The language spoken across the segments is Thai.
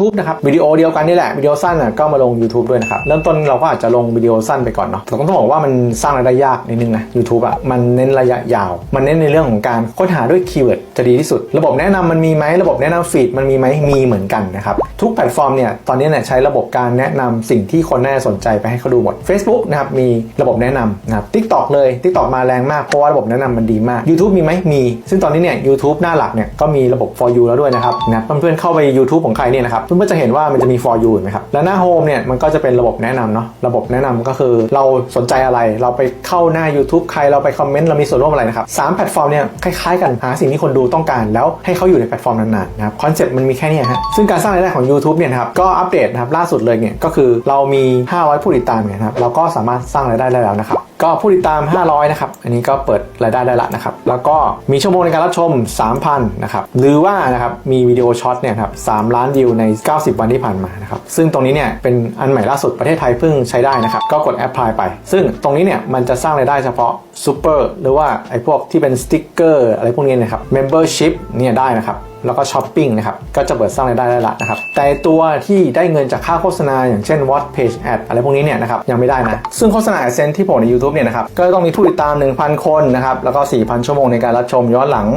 YouTube นะครับวิดีโอเดียวกันนี่แหละวิดีโอสั้นอะก็มาลง YouTube ด้วยนะครับเริ่มต้นเราก็อาจจะลงวิดีโอสั้นไปก่อนเนาะแต่ต้องบอกว่ามันสร้างรายได้ยากนิดนึงนะ YouTube อะมันเน้นระยะยาว มันเน้นในเรื่องของการค้นหาด้วยคีย์เวิร์ดจะดีที่สุด ระบบแนะนำมันมีไหมระบบแนะนำฟีดมันมีไหมมีเหมือนกันนะครับ ทุกแพลตฟอร์มเนี่ยตอนนี้เนี่ยใช้ระบบการแนะนำสิ่งที่คนน่าสนใจไปให้เขาดูหมด Facebook นะครับมีระบบแนะนำนะครับ TikTok เลย TikTok มาแรงมากเพราะว่าระบบแนะนำมันดีมาก YouTube มีไหมมี ซึ่งตอนนี้เนี่ย YouTube หน้าหลักเนี่ยก็มีระบบ for you แล้วด้วยนะครับนะเพื่อนๆเข้าไป YouTube ของใครเนี่ยนะครับเพื่อนๆจะเห็นว่ามันจะมี for you เห็นไหมครับและหน้า home เนี่ยมันก็จะเป็นระบบแนะนำเนาะระบบแนะนำก็คือเราสนใจอะไรเราไปเข้าหน้า YouTube ใครเราไปคอมเมนต์เรามีส่วนร่วมอะไรนะครับสามแพลตฟอร์มเนี่ยคล้ายๆกันหาสิ่งที่คนดูต้องการ แล้วให้เขาอยู่ในแพลตฟอร์มนานๆนะครับคอนเซ็ปต์มันมีแค่นี้ฮะซึ่งการสร้างรายได้ของ YouTube เนี่ยครับก็อัปเดตนะครับล่าสุดเลยเนี่ยก็คือเรามี 500 ผู้ติดตามเนี่ยนะครับเราก็สามารถสร้างรายได้ได้แล้วนะครับก็ผู้ติดตาม 500 นะครับ อันนี้ก็เปิดรายได้ได้ละนะครับ แล้วก็มีชั่วโมงในการรับชม 3,000 นะครับ หรือว่านะครับ มีวิดีโอช็อตเนี่ยครับ 3 ล้านวิวใน 90 วันที่ผ่านมานะครับ ซึ่งตรงนี้เนี่ยเป็นอันใหม่ล่าสุดประเทศไทยเพิ่งใช้ได้นะครับ ก็กดแอปพลายไป ซึ่งตรงนี้เนี่ยมันจะสร้างรายได้เฉพาะซูเปอร์หรือว่าไอ้พวกที่เป็นสติ๊กเกอร์อะไรพวกนี้นะครับ membership เนี่ยได้นะครับ แล้วก็ช้อปปิ้งนะครับ ก็จะเปิดสร้างรายได้ได้ละนะครับ แต่ตัวที่ได้เงินจากค่าโฆษณาอย่างเช่น watch page ad อะไรพวกนี้เนี่ยนะครับยังไม่ได้นะ ซึ่งโฆษณา AdSense ที่โผล่ใน YouTube เนี่ยนะครับ ก็ต้องมีผู้ติดตาม 1,000 คนนะครับ แล้วก็ 4,000 ชั่วโมงในการรับชมย้อนหลัง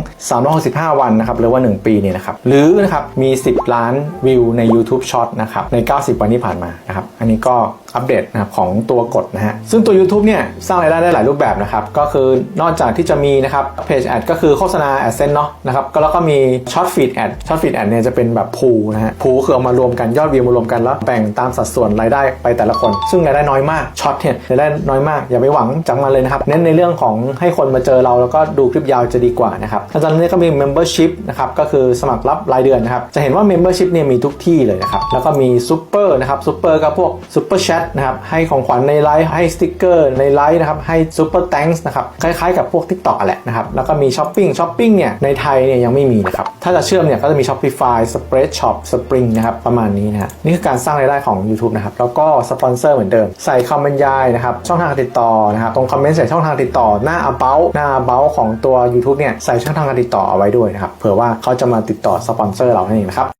365 วันนะครับ หรือว่า 1 ปีเนี่ยนะครับ หรือนะครับ มี 10 ล้านวิวใน YouTube Short นะครับ ใน 90 วันที่ผ่านมานะครับ อันนี้ก็ อัปเดตนะครับของตัวกดนะฮะซึ่งตัว YouTube เนี่ยสร้างรายได้ได้หลายรูปแบบนะครับก็คือนอกจากที่จะมีนะครับ Page Ad ก็คือโฆษณา AdSense เนาะนะครับก็แล้วก็มี Short Feed Ad Short Feed Ad เนี่ยจะเป็นแบบพูนะฮะพูคือเอามารวมกันยอดวิวมารวมกันแล้วแบ่งตามสัดส่วนรายได้ไปแต่ละคน ซึ่งรายได้น้อยมากช็อตเนี่ยรายได้น้อยมากอย่าไปหวังจากมันเลยนะครับเน้นในเรื่องของให้คนมาเจอเราแล้วก็ดูคลิปยาวจะดีกว่านะครับแล้วตอนนี้ก็มี Membership นะครับก็คือสมัครรับรายเดือนนะครับจะเห็นว่า Membership เนี่ยมีทุกที่เลยนะครับแล้วก็มี Super นะครับ Super ก็พวก Super Chat นะครับ ให้ของขวัญในไลฟ์ให้สติกเกอร์ในไลฟ์นะครับ ให้ Super Thanks นะครับ คล้ายๆกับพวก TikTok แหละนะครับ แล้วก็มีช้อปปิ้งช้อปปิ้งเนี่ยในไทยเนี่ยยังไม่มีนะครับ ถ้าจะเชื่อมเนี่ยก็จะมี Shopify Spread Shop Spring นะครับ ประมาณนี้นะฮะนี่คือการสร้างรายได้ของ YouTube นะครับ แล้วก็สปอนเซอร์เหมือนเดิม ใส่คำบรรยายนะครับ ช่องทางการติดต่อนะครับ ตรงคอมเมนต์ใส่ช่องทางติดต่อหน้า about หน้า about ของตัว YouTube เนี่ยใส่ช่องทางการติดต่อเอาไว้ด้วยนะครับเผื่อว่าเขาจะมาติดต่อสปอนเซอร์เรานั่นเองนะครับ